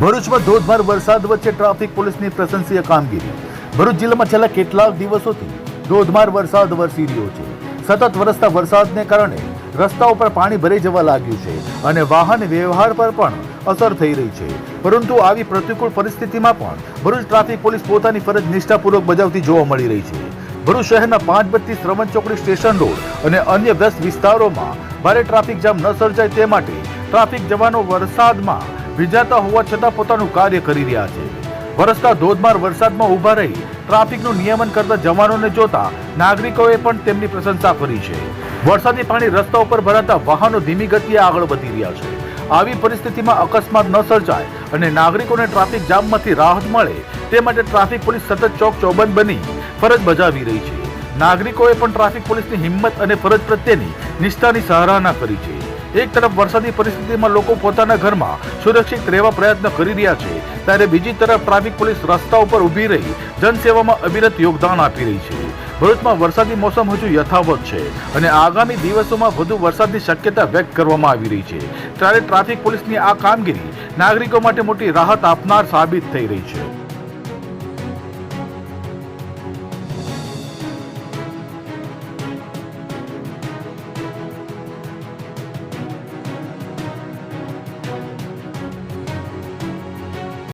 ભરૂચમાં ધોધમાર વરસાદ વચ્ચે ટ્રાફિક પોલીસની પ્રશંસીય કામગીરી. ભરૂચ જિલ્લામાં છેલ્લા કેટલાક દિવસોથી ધોધમાર વરસાદ વરસી રહ્યો છે. સતત વરસતા વરસાદને કારણે રસ્તાઓ પર પાણી ભરાઈ જવા લાગ્યું છે અને વાહન વ્યવહાર પર પણ અસર થઈ રહી છે. પરંતુ આવી પ્રતિકૂળ પરિસ્થિતિમાં પણ ભરૂચ ટ્રાફિક પોલીસ પોતાની ફરજ નિષ્ઠાપૂર્વક બજાવતી જોવા મળી રહી છે. ભરૂચ શહેરના પાંચ બત્તી શ્રવણ ચોકડી સ્ટેશન રોડ અને અન્ય વ્યસ્ત વિસ્તારોમાં ભારે ટ્રાફિક જામ ન સર્જાય તે માટે ટ્રાફિક જવાનો વરસાદમાં ભીજાતા હોવા છતાં પોતાનું કાર્ય કરી રહ્યા છે. વરસતા ધોધમાર વરસાદમાં ઊભા રહી ટ્રાફિકનું નિયમન કરતા જવાનોને જોતા નાગરિકોએ પણ તેમની પ્રશંસા કરી છે. વરસાદી પાણી રસ્તા ઉપર ભરાતા વાહનો ધીમી ગતિએ આગળ વધી રહ્યા છે. આવી પરિસ્થિતિમાં અકસ્માત ન સર્જાય અને નાગરિકોને ટ્રાફિક જામમાંથી રાહત મળે તે માટે ટ્રાફિક પોલીસ સતત ચોક ચોબંધ બની ફરજ બજાવી રહી છે. નાગરિકોએ પણ ટ્રાફિક પોલીસની હિંમત અને ફરજ પ્રત્યેની નિષ્ઠાની સરાહના કરી છે. એક તરફ વરસાદી પરિસ્થિતિમાં લોકો પોતાના ઘરમાં સુરક્ષિત રહેવા પ્રયત્ન કરી રહ્યા છે, ત્યારે બીજી તરફ ટ્રાફિક પોલીસ રસ્તા ઉપર ઊભી રહી જનસેવામાં અવિરત યોગદાન આપી રહી છે. ભરૂચમાં વરસાદી મોસમ હજુ યથાવત છે અને આગામી દિવસોમાં વધુ વરસાદની શક્યતા વ્યક્ત કરવામાં આવી રહી છે. ત્યારે ટ્રાફિક પોલીસની આ કામગીરી નાગરિકો માટે મોટી રાહત આપનાર સાબિત થઈ રહી છે.